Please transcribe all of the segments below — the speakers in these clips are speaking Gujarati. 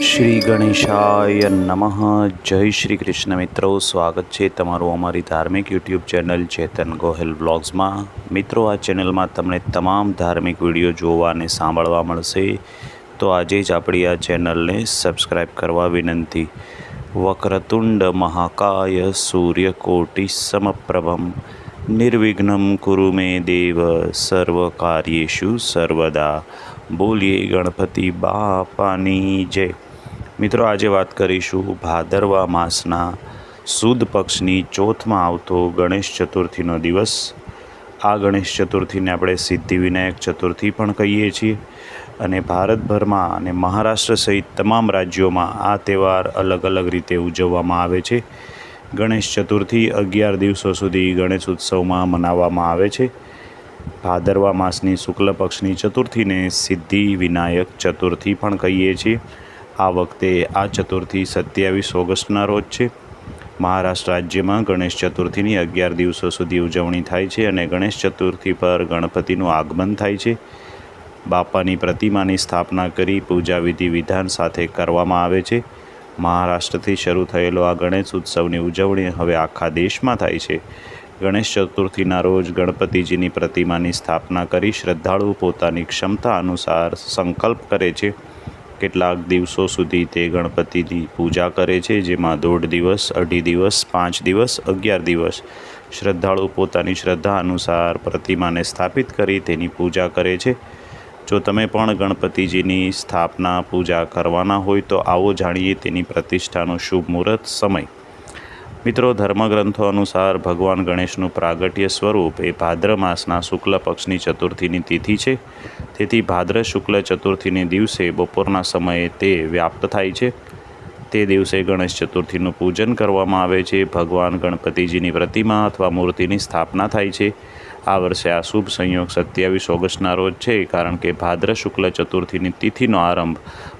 શ્રી ગણેશાય નમઃ. જય શ્રી કૃષ્ણ મિત્રો. સ્વાગત છે તમારું અમારી ધાર્મિક યુટ્યુબ ચેનલ ચેતન ગોહેલ બ્લોગ્સમાં. મિત્રો, આ ચેનલમાં તમને તમામ ધાર્મિક વીડિયો જોવા અને સાંભળવા મળશે. તો આજે જ આપણી આ ચેનલને સબસ્ક્રાઈબ કરવા વિનંતી. વક્રતુંડ મહાકાય સૂર્યકોટિ સમપ્રભમ. નિર્વિઘ્નમ કુરુ મે દેવ સર્વ કાર્યેશુ સર્વદા બોલીએ ગણપતિ બાપાની જય મિત્રો આજે વાત કરીશું ભાદરવા માસના સુદ પક્ષની ચોથમાં આવતો ગણેશ ચતુર્થીનો દિવસ. આ ગણેશ ચતુર્થીને આપણે સિદ્ધિવિનાયક ચતુર્થી પણ કહીએ છીએ અને ભારતભરમાં અને મહારાષ્ટ્ર સહિત તમામ રાજ્યોમાં આ તહેવાર અલગ અલગ રીતે ઉજવવામાં આવે છે. ગણેશ ચતુર્થી અગિયાર દિવસો સુધી ગણેશ ઉત્સવમાં મનાવવામાં આવે છે. ભાદરવા માસની શુક્લ પક્ષની ચતુર્થીને સિદ્ધિ વિનાયક ચતુર્થી પણ કહીએ છીએ. આ વખતે આ ચતુર્થી સત્યાવીસ ઓગસ્ટના રોજ છે. મહારાષ્ટ્ર રાજ્યમાં ગણેશ ચતુર્થીની અગિયાર દિવસો સુધી ઉજવણી થાય છે અને ગણેશ ચતુર્થી પર ગણપતિનું આગમન થાય છે. બાપાની પ્રતિમાની સ્થાપના કરી પૂજા વિધિ વિધાન સાથે કરવામાં આવે છે. મહારાષ્ટ્રથી શરૂ થયેલો આ ગણેશ ઉત્સવની ઉજવણી હવે આખા દેશમાં થાય છે. ગણેશ ચતુર્થીના રોજ ગણપતિજીની પ્રતિમાની સ્થાપના કરી શ્રદ્ધાળુઓ પોતાની ક્ષમતા અનુસાર સંકલ્પ કરે છે. કેટલાક દિવસો સુધી તે ગણપતિની પૂજા કરે છે, જેમાં દોઢ દિવસ, અઢી દિવસ, પાંચ દિવસ, અગિયાર દિવસ. શ્રદ્ધાળુઓ પોતાની શ્રદ્ધા અનુસાર પ્રતિમાને સ્થાપિત કરી તેની પૂજા કરે છે. જો તમે પણ ગણપતિજીની સ્થાપના, પૂજા કરવાના હોય તો આવો જાણીએ તેની પ્રતિષ્ઠાનો શુભ મુહૂર્ત સમય. મિત્રો, ધર્મગ્રંથો અનુસાર ભગવાન ગણેશનું પ્રાગટ્ય સ્વરૂપ એ ભાદ્ર માસના શુક્લ પક્ષની ચતુર્થીની તિથિ છે. તેથી ભાદ્ર શુક્લ ચતુર્થીને દિવસે બપોરના સમયે તે વ્યાપ્ત થાય છે. તે દિવસે ગણેશ ચતુર્થીનું પૂજન કરવામાં આવે છે. ભગવાન ગણપતિજીની પ્રતિમા અથવા મૂર્તિની સ્થાપના થાય છે. આ વર્ષે આ શુભ સંયોગ સત્યાવીસ ઓગસ્ટના રોજ છે, કારણ કે ભાદ્ર શુક્લ ચતુર્થીની તિથિનો આરંભ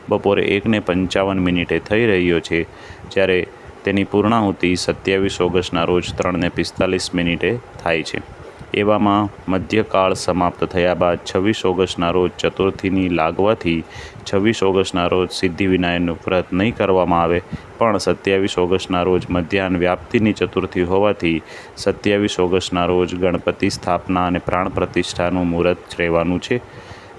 બપોરે એકને પંચાવન મિનિટે થઈ રહ્યો છે. જ્યારે તેની પૂર્ણાહુતિ સત્યાવીસ ઓગસ્ટના રોજ ત્રણને પિસ્તાલીસ મિનિટે થાય છે. એવામાં મધ્યકાળ સમાપ્ત થયા બાદ છવ્વીસ ઓગસ્ટના રોજ ચતુર્થીની લાગવાથી છવ્વીસ ઓગસ્ટના રોજ સિદ્ધિવિનાયકનું વ્રત નહીં કરવામાં આવે. પણ સત્યાવીસ ઓગસ્ટના રોજ મધ્યાહન વ્યાપ્તિની ચતુર્થી હોવાથી સત્યાવીસ ઓગસ્ટના રોજ ગણપતિ સ્થાપના અને પ્રાણ પ્રતિષ્ઠાનું મુહૂર્ત રહેવાનું છે.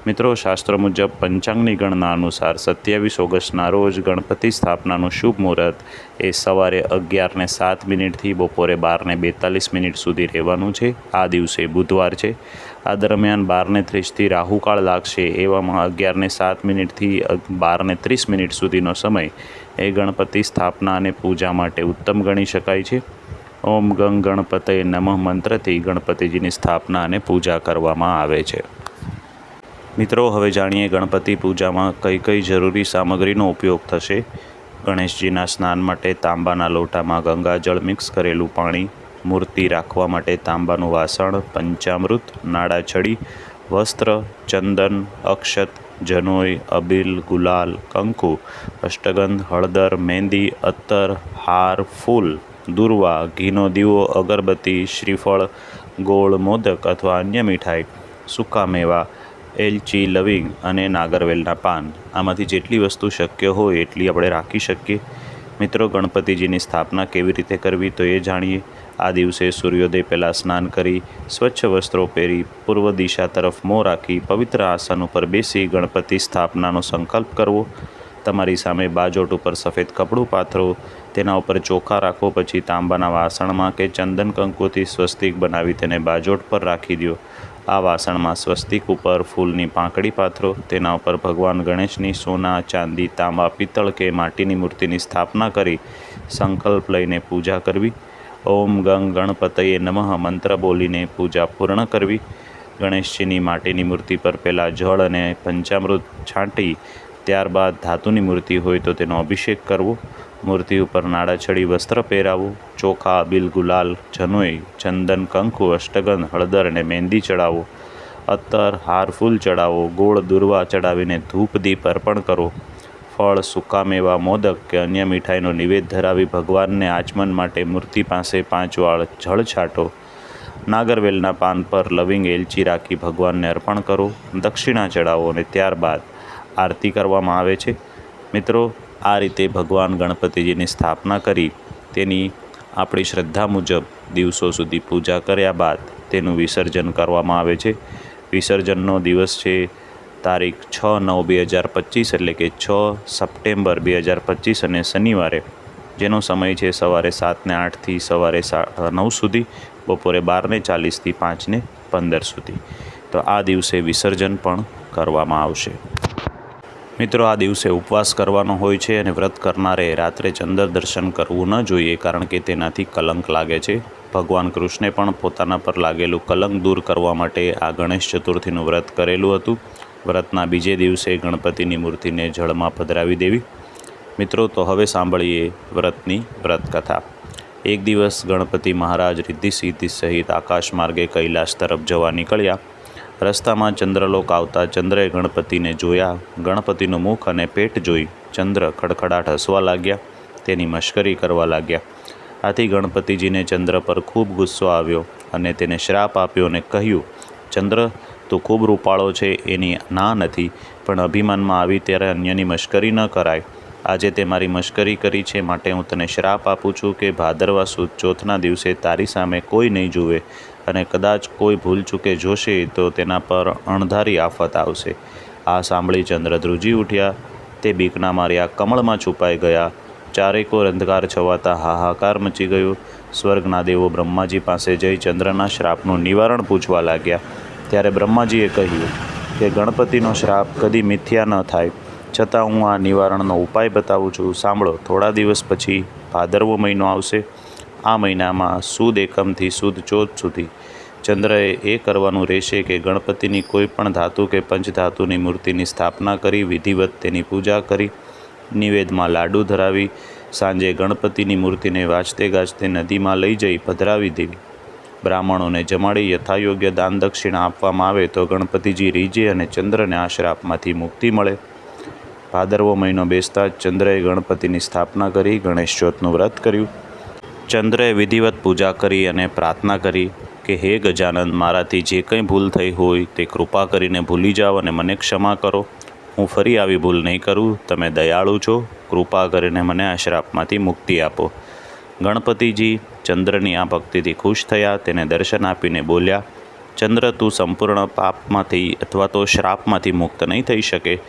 મિત્રો, શાસ્ત્ર મુજબ પંચાંગની ગણના અનુસાર સત્યાવીસ ઓગસ્ટના રોજ ગણપતિ સ્થાપનાનું શુભ મુહૂર્ત એ સવારે અગિયારને સાત મિનિટથી બપોરે બારને બેતાલીસ મિનિટ સુધી રહેવાનું છે. આ દિવસે બુધવાર છે. આ દરમિયાન બારને ત્રીસથી રાહુકાળ લાગશે એવામાં અગિયારને સાત મિનિટથી બારને ત્રીસ મિનિટ સુધીનો સમય એ ગણપતિ સ્થાપના અને પૂજા માટે ઉત્તમ ગણી શકાય છે. ઓમ ગંગ ગણપતય નમઃ મંત્રથી ગણપતિજીની સ્થાપના અને પૂજા કરવામાં આવે છે. મિત્રો, હવે જાણીએ ગણપતિ પૂજામાં કઈ કઈ જરૂરી સામગ્રીનો ઉપયોગ થશે. ગણેશજીના સ્નાન માટે તાંબાના લોટામાં ગંગાજળ મિક્સ કરેલું પાણી, મૂર્તિ રાખવા માટે તાંબાનું વાસણ, પંચામૃત નાડાછડી વસ્ત્ર, ચંદન, અક્ષત, જનોઈ, અબીલ, ગુલાલ, કંકુ, અષ્ટગંધ, હળદર, મહેંદી, અત્તર, હાર, ફૂલ, દુર્વા, ઘીનો દીવો, અગરબત્તી, શ્રીફળ, ગોળ, મોદક અથવા અન્ય મીઠાઈ, સૂકા મેવા એલચી લવિંગ અને નાગરવેલના પાન. આમાંથી જેટલી વસ્તુ શક્ય હોય એટલી આપણે રાખી શકીએ. મિત્રો, ગણપતિજીની સ્થાપના કેવી રીતે કરવી તો એ જાણીએ. આ દિવસે સૂર્યોદય પહેલાં સ્નાન કરી, સ્વચ્છ વસ્ત્રો પહેરી, પૂર્વ દિશા તરફ મોં રાખી, પવિત્ર આસન ઉપર બેસી ગણપતિ સ્થાપનાનો સંકલ્પ કરવો. તમારી સામે બાજોટ ઉપર સફેદ કપડું પાથરો, તેના ઉપર ચોખા રાખો, પછી તાંબાના વાસણમાં કે ચંદન કંકુથી સ્વસ્તિક બનાવી તેને બાજોટ પર રાખી દો આ વાસણમાં સ્વસ્તિક ઉપર ફૂલની પાંખડી પાથરો, તેના ઉપર ભગવાન ગણેશની સોના, ચાંદી, તાંબા, પિત્તળ કે માટીની મૂર્તિની સ્થાપના કરી સંકલ્પ લઈને પૂજા કરવી. ઓમ ગંગ ગણપતયે નમઃ મંત્ર બોલીને પૂજા પૂર્ણ કરવી. ગણેશજીની માટીની મૂર્તિ પર પહેલાં જળ અને પંચામૃત છાંટી, ત્યારબાદ ધાતુની મૂર્તિ હોય તો તેનો અભિષેક કરવો. મૂર્તિ ઉપર નાડાછડી વસ્ત્ર પહેરાવવું ચોખા, બિલ, ગુલાલ, જનોઈ, ચંદન, કંકુ, અષ્ટગંધ, હળદર અને મહેંદી ચડાવો અત્તર હાર, ફૂલ ચડાવો, ગોળ, દુર્વા ચડાવીને ધૂપ દીપ અર્પણ કરો, ફળ, સૂકા મેવા, મોદક કે અન્ય મીઠાઈનો નિવેદ ધરાવી ભગવાનને આચમન માટે મૂર્તિ પાસે પાંચ વાળ જળ છાંટો, નાગરવેલના પાન પર લવિંગ એલચી રાખી ભગવાનને અર્પણ કરો, દક્ષિણા ચડાવો અને ત્યારબાદ આરતી કરવામાં આવે છે. મિત્રો આ રીતે ભગવાન ગણપતિજીની સ્થાપના કરી તેની આપણી શ્રદ્ધા મુજબ દિવસો સુધી પૂજા કર્યા બાદ તેનું વિસર્જન કરવામાં આવે છે. વિસર્જનનો દિવસ છે તારીખ છ નવ બે હજાર પચીસ એટલે કે છ સપ્ટેમ્બર બે હજાર પચીસ અને શનિવારે. જેનો સમય છે સવારે સાતને આઠથી સવારે સા નવ સુધી, બપોરે બારને ચાલીસથી પાંચને પંદર સુધી. તો આ દિવસે વિસર્જન પણ કરવામાં આવશે. મિત્રો, આ દિવસે ઉપવાસ કરવાનો હોય છે અને વ્રત કરનારે રાત્રે ચંદ્ર દર્શન કરવું ન જોઈએ કારણ કે તેનાથી કલંક લાગે છે. ભગવાન કૃષ્ણે પણ પોતાના પર લાગેલું કલંક દૂર કરવા માટે આ ગણેશ ચતુર્થીનું વ્રત કરેલું હતું. વ્રતના બીજે દિવસે ગણપતિની મૂર્તિને જળમાં પધરાવી દેવી. મિત્રો, તો હવે સાંભળીએ વ્રતની વ્રત કથા એક દિવસ ગણપતિ મહારાજ રિદ્ધિ સિદ્ધિ સહિત આકાશ માર્ગે કૈલાસ તરફ જવા નીકળ્યા. રસ્તામાં ચંદ્રલોક આવતા ચંદ્રએ ગણપતિને જોયા. ગણપતિનું મુખ અને પેટ જોઈ ચંદ્ર ખડખડાટ હસવા લાગ્યા, તેની મશ્કરી કરવા લાગ્યા. આથી ગણપતિજીને ચંદ્ર પર ખૂબ ગુસ્સો આવ્યો અને તેને શ્રાપ આપ્યો અને કહ્યું, ચંદ્ર, તું ખૂબ રૂપાળો છે, એની ના નથી, પણ અભિમાનમાં આવી ત્યારે અન્યની મશ્કરી ન કરાય. આજે તે મારી મશ્કરી કરી છે, માટે હું તને શ્રાપ આપું છું કે ભાદરવા સુદ ચોથના દિવસે તારી સામે કોઈ નહીં જુએ. અને કદાચ કોઈ ભૂલ ચૂકે જોશે તો તેના પર અણધારી આફત આવશે. આ સાંભળી ચંદ્ર ધ્રુજી ઉઠ્યા. તે બીકના માર્યા કમળમાં છુપાઈ ગયા. ચારેકોર અંધકાર છવાતા હાહાકાર મચી ગયો. સ્વર્ગના દેવો બ્રહ્માજી પાસે જઈ ચંદ્રના શ્રાપનું નિવારણ પૂછવા લાગ્યા. ત્યારે બ્રહ્માજીએ કહ્યું કે, ગણપતિનો શ્રાપ કદી મિથ્યા ન થાય. છતાં હું આ નિવારણનો ઉપાય બતાવું છું. સાંભળો, થોડા દિવસ પછી ભાદરવો મહિનો આવશે. આ મહિનામાં સુદ એકમથી સુદ ચોથ સુધી ચંદ્રએ એ કરવાનું રહેશે કે ગણપતિની કોઈ પણ ધાતુ કે પંચધાતુની મૂર્તિની સ્થાપના કરી, વિધિવત તેની પૂજા કરી, નિવેદમાં લાડુ ધરાવી, સાંજે ગણપતિની મૂર્તિને વાજતે ગાજતે નદીમાં લઈ જઈ પધરાવી દેવી બ્રાહ્મણોને જમાડી યથાયોગ્ય દાન દક્ષિણા આપવામાં આવે તો ગણપતિજી રીજે અને ચંદ્રને આ શ્રાપમાંથી મુક્તિ મળે. ભાદરવો મહિનો બેસતા જ ચંદ્રએ ગણપતિની સ્થાપના કરી ગણેશ ચોથનું વ્રત કર્યું. ચંદ્રએ વિધિવત પૂજા કરી અને પ્રાર્થના કરી કે, હે ગજાનંદ, મારાથી જે કંઈ ભૂલ થઈ હોય તે કૃપા કરીને ભૂલી જાઓ અને મને ક્ષમા કરો. હું ફરી આવી ભૂલ નહીં કરું. તમે દયાળુ છો. કૃપા કરીને મને આ શ્રાપમાંથી મુક્તિ આપો. ગણપતિજી ચંદ્રની આ ભક્તિથી ખુશ થયા. તેને દર્શન આપીને બોલ્યા, ચંદ્ર, તું સંપૂર્ણ પાપમાંથી અથવા તો શ્રાપમાંથી મુક્ત નહીં થઈ શકે.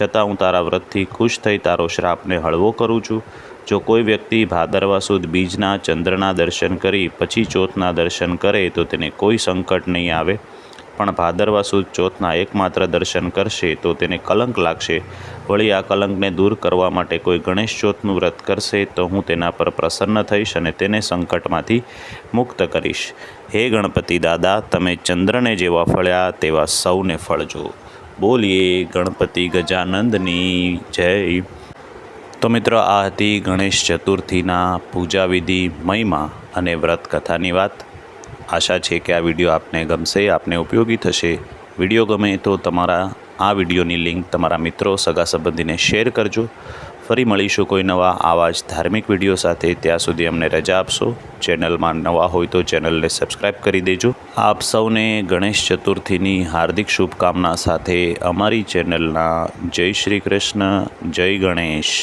છતાં હું તારા વ્રતથી ખુશ થઈ તારો શ્રાપને હળવો કરું છું. જો કોઈ વ્યક્તિ ભાદરવા સુદ બીજના, ચંદ્રના દર્શન કરી, પછી ચોથના દર્શન કરે, તો તેને કોઈ સંકટ નહીં આવે. પણ ભાદરવા સુદ ચોથના એકમાત્ર દર્શન કરશે, તો તેને કલંક લાગશે. વળી આ કલંકને દૂર કરવા માટે કોઈ ગણેશ ચોથનું વ્રત કરશે, તો હું તેના પર પ્રસન્ન થઈશ અને તેને સંકટમાંથી મુક્ત કરીશ. હે ગણપતિ દાદા, તમે ચંદ્રને જેવા ફળ્યા, તેવા સૌને ફળજો. બોલીએ ગણપતિ ગજાનંદની જય. તો મિત્રો, આ હતી ગણેશ ચતુર્થીના પૂજાવિધિ મહિમા અને વ્રત કથાની વાત. આશા છે કે આ વીડિયો આપને ગમશે, આપને ઉપયોગી થશે. વીડિયો ગમે તો તમારા, આ વિડીયોની લિંક તમારા મિત્રો, સગા સંબંધીને શેર કરજો. ફરી મળીશું કોઈ નવા આવા જ ધાર્મિક વીડિયો સાથે. ત્યાં સુધી અમને રજા આપશો. ચેનલમાં નવા હોય તો ચેનલને સબસ્ક્રાઈબ કરી દેજો. આપ સૌને ગણેશ ચતુર્થીની હાર્દિક શુભકામના સાથે અમારી ચેનલના જય શ્રી કૃષ્ણ, જય ગણેશ.